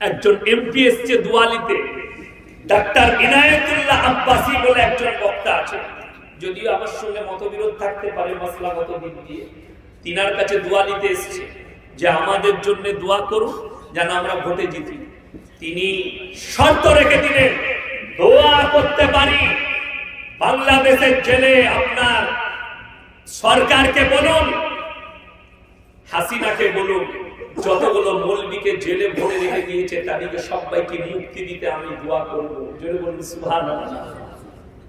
একজন এমপি এসছে দুয়ালিতে ডাক্তার ইনায়েতুল্লাহ আব্বাসি বলে একজন বক্তা আছে যদিও আমার সঙ্গে মতবিরোধ থাকতে পারে মশলাগত দিক দিয়ে। তিনার কাছে দোয়া নিতে এসছে যে আমাদের জন্য দোয়া করুন যেন আমরা ভোটে জিতি। তিনি শর্ত রেখে দিলেন, দোয়া করতে পারি। বাংলাদেশের জেলে আপনার সরকারকে বলুন হাসিনাকে বলুন, যতগুলো মৌলবীকে জেলে ভরে রেখে দিয়েছে, তাদেরকে সবাইকে মুক্তি দিতে আমি দোয়া করব। বলুন, সুবহানাল্লাহ।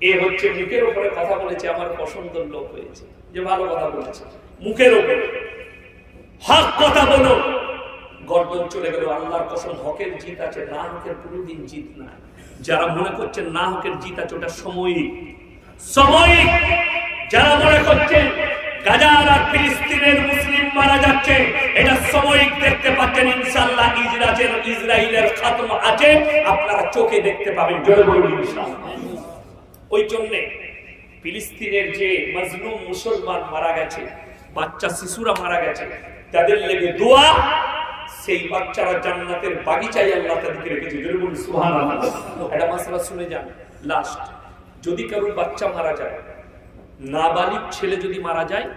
এ হচ্ছে মুখের উপরে কথা বলেছে, আমার লোক হয়েছে, যে ভালো কথা বলেছে। মুখের উপরে। হক কথা বলো। গর্দন চলে গেল, আল্লাহর কসম, হকের জিত আছে, না হকের কোনোদিন জিত না। যারা মনে করছেন না হকের জিত আছে, ওটা সাময়িক। সাময়িক। যারা মনে করছেন গাজার ফিলিস্তিনের মুসলিম মারা যাচ্ছে, এটা সাময়িক দেখতে পাচ্ছেন, ইনশাআল্লাহ ইসরায়েল ইসরায়েলের খাতম আছে, আপনারা চোখে দেখতে পাবেন, জোরে বলুন, ইনশাআল্লাহ। ওই জন্যে ফিলিস্তিনের যে মজলুম মুসলমান মারা গেছে, বাচ্চা শিশুরা মারা গেছে, তাদের লেগে দোয়া, সেই বাচ্চারা জান্নাতের বাগিচায় আল্লাহ তাদেরকে রেখেছে যদি বলুন, সুবহানাল্লাহ। এটা মাসলা শুনে যান, লাস্ট। যদি কারোর বাচ্চা মারা যায় নাবালিক ছেলে যদি মারা যায়,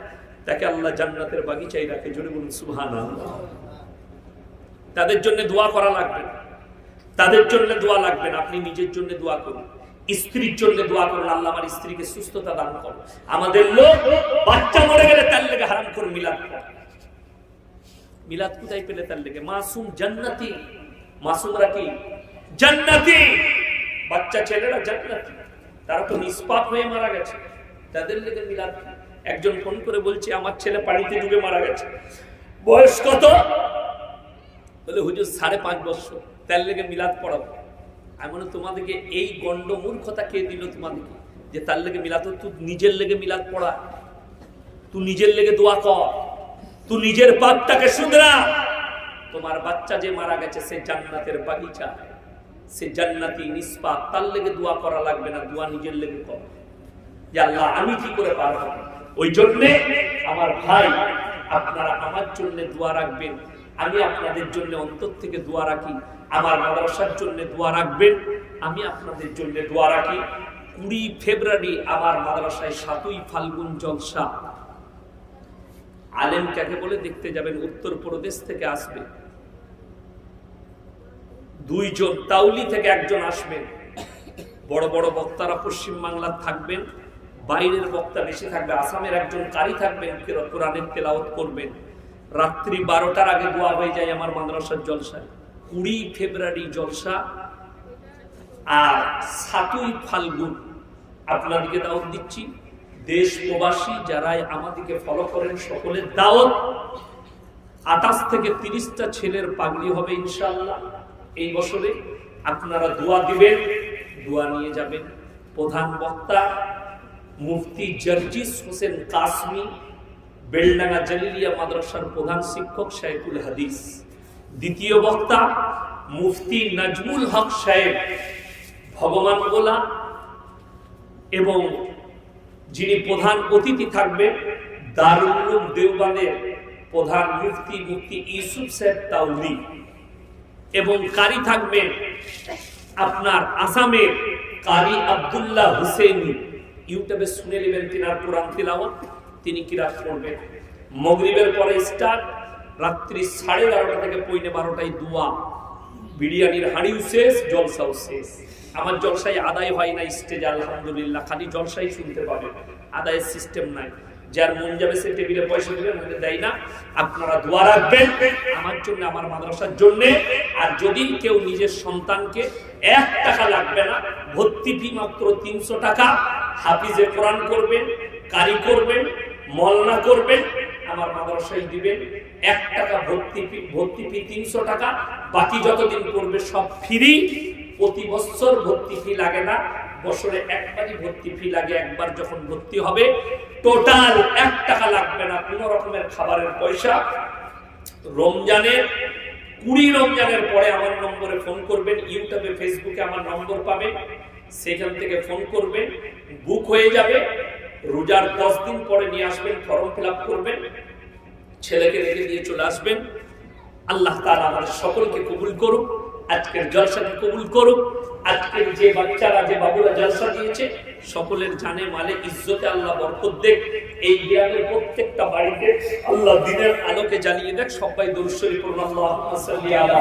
তাকে আল্লাহ জান্নাতের বাগিচায় রাখে যদি বলুন, সুবহানাল্লাহ। তাদের জন্য দোয়া করা লাগবে। তাদের জন্য দোয়া লাগবে না, আপনি নিজের জন্য দোয়া করুন। স্ত্রীর জন্য দোয়া করুন, আল্লাহ আমার স্ত্রীকে সুস্থতা দান করো আমাদের লোক বাচ্চা মরে গেলে তার লেগে হারাম করে মিলাদ মিলাদ কোথায় পেলে তার লেগে? মাসুম জান্নাতি। মাসুমরা কি? জান্নাতি। বাচ্চা ছেলেরা জান্নাতি। তারা তো নিষ্পাপ হয়ে মারা গেছে। তাদের লেগে মিলাদ একজন ফোন করে বলছে, আমার ছেলে পানিতে ডুবে মারা গেছে। বয়স কত? বলে, হুজুর, সাড়ে পাঁচ বছর। তার লেগে মিলাদ পড়াবো আমি বলে তোমাদেরকে এই গন্ড মূর্খতা কে দিল তোমাদেরকে? যে তার লেগে মিলাদ তুই নিজের লেগে মিলাদ পড়া। তুই নিজের লেগে দোয়া কর। তুই নিজের পাপটাকে শুধরা তোমার বাচ্চা যে মারা গেছে, সে জান্নাতের বাগিচা। সে জান্নাতি নিষ্পাপ। তার লেগে দোয়া করা লাগবে না। দোয়া নিজের লেগে কর। আমি কি করে পারব? ওই জন্যে আমার ভাই, আপনারা আমার জন্য দোয়া রাখবেন। আমি আপনাদের জন্য অন্তর থেকে দোয়া রাখি, আমার মাদ্রাসার জন্য দোয়া রাখবেন। আমি আপনাদের জন্য দোয়া রাখি। কুড়ি ফেব্রুয়ারি আমার মাদ্রাসায় সাতই ফাল্গুন জলসা। আলেম কাকে বলে? দেখতে যাবেন উত্তর প্রদেশ থেকে আসবে। দুইজন তাউলি থেকে একজন আসবেন। বড় বড় বক্তারা পশ্চিম বাংলার থাকবেন। বাইরের বক্তা বেশি থাকবে, আসামের একজন কারি থাকবেন কেরা- কোরআনের তেলাওয়াত করবেন। রাত্রি বারোটার আগে দোয়া হয়ে যায় আমার মাদ্রাসার জলসা কুড়ি ফেব্রুয়ারি জলসা আর সাতই ফাল্গুন। আপনাদেরকে দাওয়াত দিচ্ছি। দেশ প্রবাসী যারা আমাদেরকে ফলো করেন, সকলের দাওয়াত। আঠাশ থেকে তিরিশটা ছেলের পাগলি হবে ইনশাল্লাহ এই বছরে। আপনারা দোয়া দিবেন, দোয়া নিয়ে যাবেন। প্রধান বক্তা মুফতি জার্জিস হোসেন কাসমি, বেলডাঙ্গা জালিলিয়া মাদ্রাসার প্রধান শিক্ষক শাইকুল হাদিস। দ্বিতীয় বক্তা, মুফতি নাজমুল হক সাহেব, ভগবান গোলা এবং যিনি প্রধান অতিথি থাকবেন দারুল দেওবানের প্রধান মুফতি মুফতি ইউসুফ সাহেব তাউলি এবং কারি থাকবেন আপনার আসামের কারি আব্দুল্লাহ হুসেনি ইউটিউবে শুনে নেবেন তিনার কোরআন তিলাওয়াত। তিনি কিরাত করবেন? মগরিবের পরে স্টার্ট রাত্রি সাড়ে বারোটা থেকে পৌনে বারোটায় দোয়া। বিরিয়ানির হাঁড়িও শেষ, জলসাও শেষ। আমার জলসায় আদায় হয় না স্টেজে আলহামদুলিল্লাহ। খালি জলসাই শুনতে পাবে। আদায়ের সিস্টেম নাই। যার মন যাবে সে টেবিলে পয়সা দেবে, নাহলে দেয় না। আপনারা দোয়া রাখবেন। আমার জন্য, আমার মাদ্রাসার জন্য। আর যদি কেউ নিজের সন্তানকে এক টাকা লাগবে না, ভর্তি ফি মাত্র তিনশো টাকা। হাফিজে কোরআন করবেন, কারি করবেন, মলনা করবেন, আমার মাদ্রাসায় দিবেন, এক টাকা ভর্তি ফি ভর্তি ফি তিনশো টাকা, বাকি যতদিন করবে সব ফ্রি। প্রতি বছর ভর্তি ফি লাগে না, বছরে একবারই ভর্তি ফি লাগে, একবার যখন ভর্তি হবে, টোটাল এক টাকা লাগবে না, কোনো রকমের খাবারের পয়সা। রমজানের কুড়ি রমজানের পরে আমার নম্বরে ফোন করবেন, ইউটিউবে, ফেসবুকে আমার নম্বর পাবেন। সেখান থেকে ফোন করবেন বুক হয়ে যাবে, রোজার দশ দিন পরে নিয়ে আসবেন ফর্ম ফিল করবেন, ছেলেকে রেখে দিয়ে চলে আসবেন। আল্লাহ তাআলা আমাদের সকলকে কবুল করুক, আজকের জলসাকে কবুল করুক, আজকের যে বাচ্চারা, যে বাবুরা জলসা দিয়েছে, সকলের জানে, মালে, ইজ্জতে আল্লাহ বরকত দেখ এই গ্রামের প্রত্যেকটা বাড়িতে আল্লাহ দিনের আলোকে জ্বালিয়ে দেখ সবাই দর্শনী করুন আল্লাহ আলা